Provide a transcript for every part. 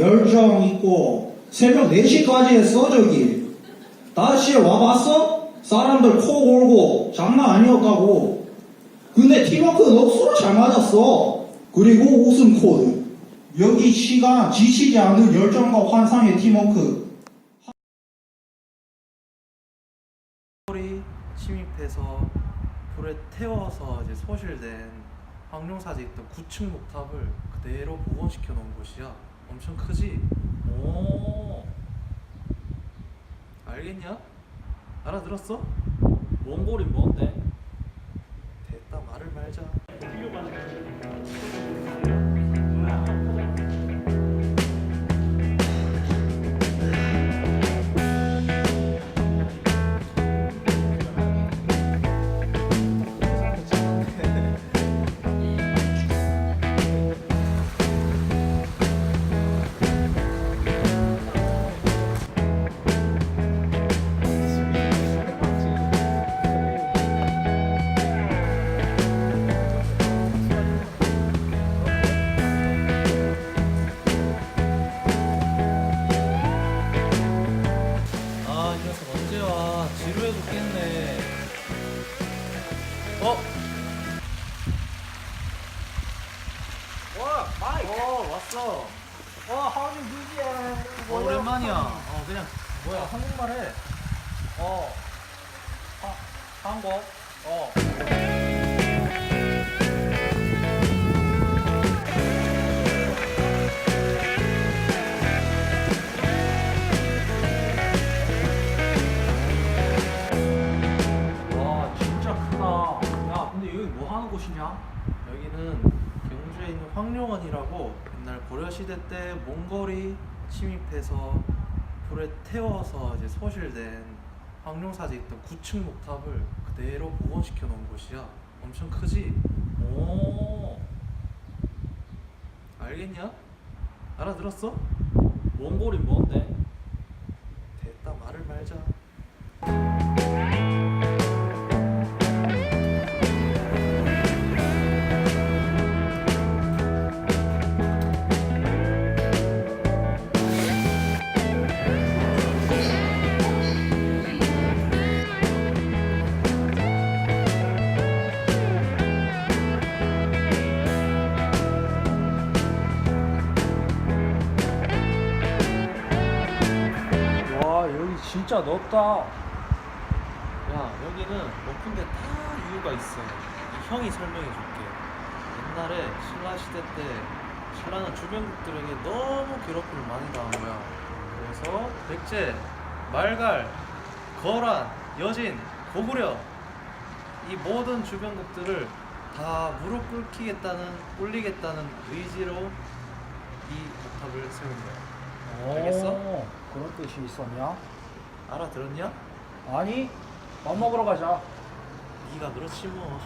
열정 있고 새벽 4시까지 했어 저기. 5시에 와봤어? 사람들 코 골고 장난 아니었다고. 근데 팀워크는 억수로 잘 맞았어. 그리고 우승 코드. 여기 시간 지치지 않는 열정과 환상의 팀워크. 이 침입해서 불에 태워서 이제 소실된 황룡사지 있던 9층 목탑을 그대로 복원시켜 놓은 곳이야. 엄청 크지? 오. 알겠냐? 알아들었어? 몽골이 뭔데? 됐다 말을 말자. 어? 와, 마이. 어, 왔어. 와, 하우징 뮤지야. 어, 오랜만이야. 어, 그냥 뭐야 한국말 해. 어. 하, 한국. 어. 하는 곳이냐? 여기는 경주에 있는 황룡원이라고 옛날 고려 시대 때 몽골이 침입해서 불에 태워서 이제 소실된 황룡사지 있던 9층 목탑을 그대로 복원시켜 놓은 곳이야. 엄청 크지? 오. 알겠냐? 알아들었어? 몽골이 뭔데? 됐다 말을 말자. 진짜 넓다. 야 여기는 높은데 다 이유가 있어 이 형이 설명해 줄게 옛날에 신라 시대 때 신라는 주변국들에게 너무 괴롭힘을 많이 당한 거야 그래서 백제, 말갈, 거란, 여진, 고구려 이 모든 주변국들을 다 무릎 꿇기겠다는 꿇리겠다는 의지로 이 목탑을 세운 거야 알겠어? 오, 그런 뜻이 있었냐? 알아들었냐? 아니, 밥 먹으러 가자. 네가 그렇지 뭐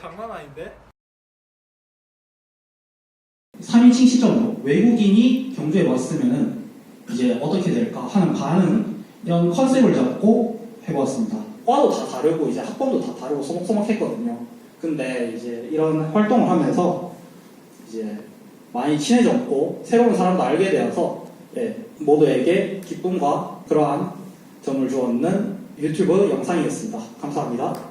장난 아닌데? 3인칭 시점으로 외국인이 경주에 왔으면은 이제 어떻게 될까 하는 반응 이런 컨셉을 잡고 해보았습니다. 과도 다 다르고 이제 학번도 다 다르고 소목소목했거든요. 근데 이제 이런 활동을 하면서 이제 많이 친해졌고 새로운 사람도 알게 되어서 예, 모두에게 기쁨과 그러한 점을 주었는 유튜브 영상이었습니다. 감사합니다.